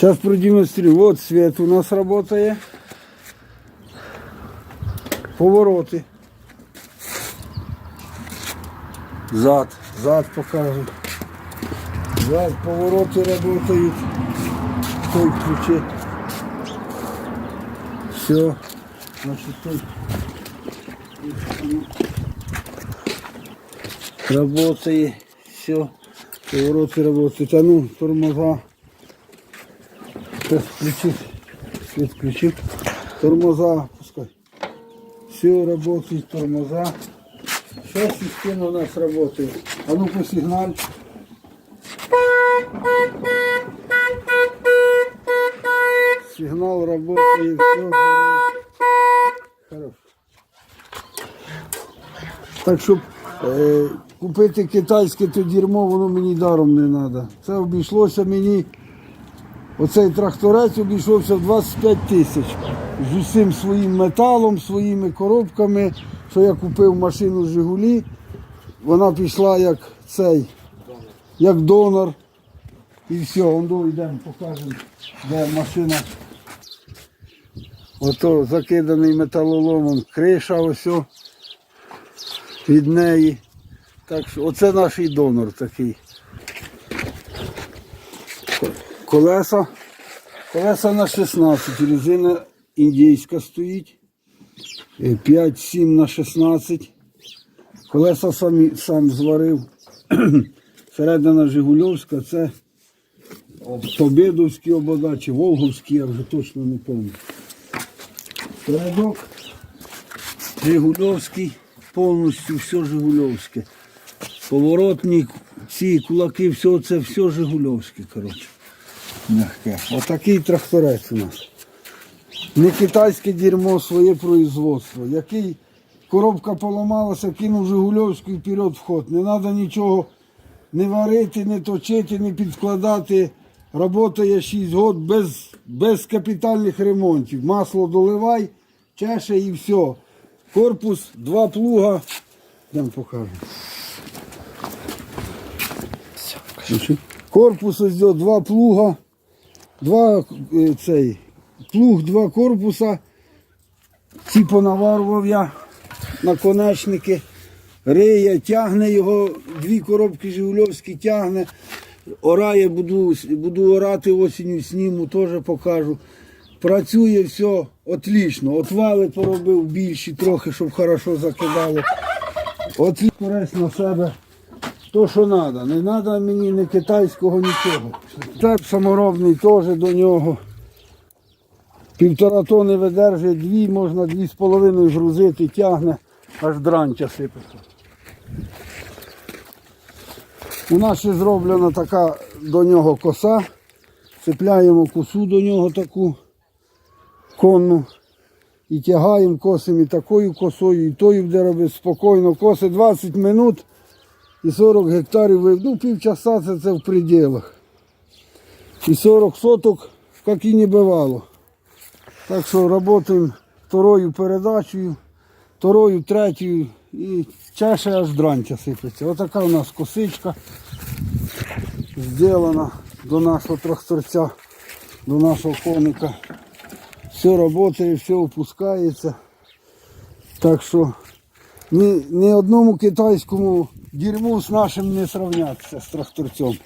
Сейчас продемонстрирую. Вот свет у нас работает. Повороты. Зад. Зад покажу. Зад, повороты работают. Той ключи. Все. Значит, той. Работает. Все. Повороты работают. А ну, тормоза. Сейчас включить. Свет включил. Тормоза пускай. Все работает, тормоза. Сейчас система у нас работает. А ну-ка сигналь. Сигнал работает, все. Хорошо. Так щоб е, купити китайське то дерьмо, воно мені даром не треба. Це обійшлося мені, оцей тракторець обійшовся в 25 тисяч. З усім своїм металом, своїми коробками, що я купив машину Жигулі. Вона пішла як цей, як донор. І все, он йдемо, покажемо, де машина. Ото закиданий металоломом, криша ось від неї. Так що оце наш донор такий. Колеса. Колеса на 16, резина індійська стоїть. Е, 5-7 на 16. Колеса самі, сам зварив. Середина Жигульовська, це Побєдовські обода чи Волговські, я вже точно не пам'ятаю. Передок Жигульовський, повністю все Жигульовське. Поворотник, ці кулаки, все це все Жигульовське, коротше. Мягке. Отакий тракторець у нас. Не китайське дерьмо, своє производство. Який коробка поламалася, кинув Жигульовську і вперед вход. Не треба нічого не варити, не точити, не підкладати. Работає 6 років без, без капітальних ремонтів. Масло доливай, чеше і все. Корпус, два плуга. Дам покажу. Значить, Корпус ось два плуга, два е, цей, плуг, два корпуса. Ці понаварував я наконечники. Риє, тягне його, дві коробки Жигульовські тягне. Орає, буду, буду орати осінню, сніму, теж покажу. Працює все отлично. Отвали поробив більші трохи, щоб хорошо закидало. От користь на себе то, що треба. Не треба мені ні китайського, нічого. Цеп саморобний теж до нього. Півтора тони видержує, дві, можна дві з половиною грузити, тягне, аж дрантя сипеться. У нас ще зроблена така до нього коса. Цепляємо косу до нього таку конну. І тягаємо, косимо і такою косою, і тою буде робити спокійно. Коси 20 минут і 40 гектарів, ну півчаса це, це в пределах. І 40 соток, як і не бувало. Так що працюємо второю передачею, второю, третьою і чеше аж дрантя сипеться. Отака у нас косичка зроблена до нашого тракторця, до нашого коника. Все працює, все опускається. Так що ні, ні одному китайському дерьму з нашим не сравняться з тракторцем.